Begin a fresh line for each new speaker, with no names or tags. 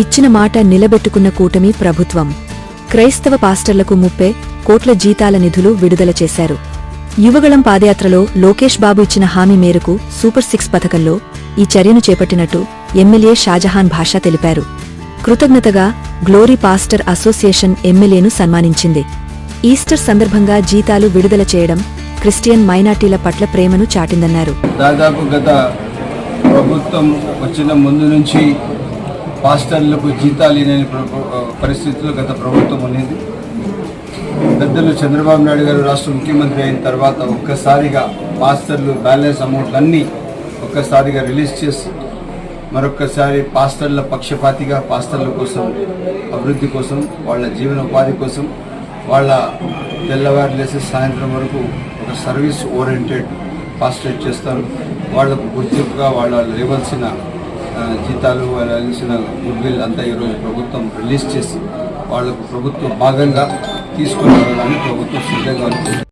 ఇచ్చిన మాట నిలబెట్టుకున్న కూటమి ప్రభుత్వం. క్రైస్తవ పాస్టర్లకు ముప్పై కోట్ల జీతాల నిధులు విడుదల చేశారు. యువగళం పాదయాత్రలో లోకేష్ బాబు ఇచ్చిన హామీ మేరకు సూపర్ సిక్స్ పథకంలో ఈ చర్యను చేపట్టినట్టు ఎమ్మెల్యే షాజహాన్ భాషా తెలిపారు. కృతజ్ఞతగా గ్లోరీ పాస్టర్ అసోసియేషన్ ఎమ్మెల్యేను సన్మానించింది. ఈస్టర్ సందర్భంగా జీతాలు విడుదల చేయడం క్రిస్టియన్ మైనార్టీల పట్ల ప్రేమను చాటిందన్నారు.
దాదాపు గత ప్రభుత్వం వచ్చిన ముందు నుంచి పాస్టర్లకు జీతాలు లేని ప్ర- పరిస్థితుల్లో గత ప్రభుత్వం ఉన్నది. పెద్దలు చంద్రబాబు నాయుడు గారు రాష్ట్ర ముఖ్యమంత్రి అయిన తర్వాత ఒక్కసారిగా పాస్టర్లు బ్యాలెన్స్ అమౌంట్లు అన్నీ ఒక్కసారిగా రిలీజ్ చేసి మరొక్కసారి పాస్టర్ల పక్షపాతిగా పాస్టర్ల కోసం అభివృద్ధి కోసం వాళ్ళ జీవనోపాధి కోసం వాళ్ళ తెల్లవారు లేసి సాయంత్రం వరకు ఒక సర్వీస్ ఓరియంటెడ్ పాస్టరేట్ చేస్తారు. వాళ్ళకు గుర్తింపుగా వాళ్ళ ఇవ్వాల్సిన జీతాలు వెళ్ళాల్సిన గుడ్ విల్ అంతా ఈరోజు ప్రభుత్వం రిలీజ్ చేసి వాళ్ళకు ప్రభుత్వం భాగంగా తీసుకుని వెళ్ళాలని ప్రభుత్వం సిద్ధంగా ఉంది.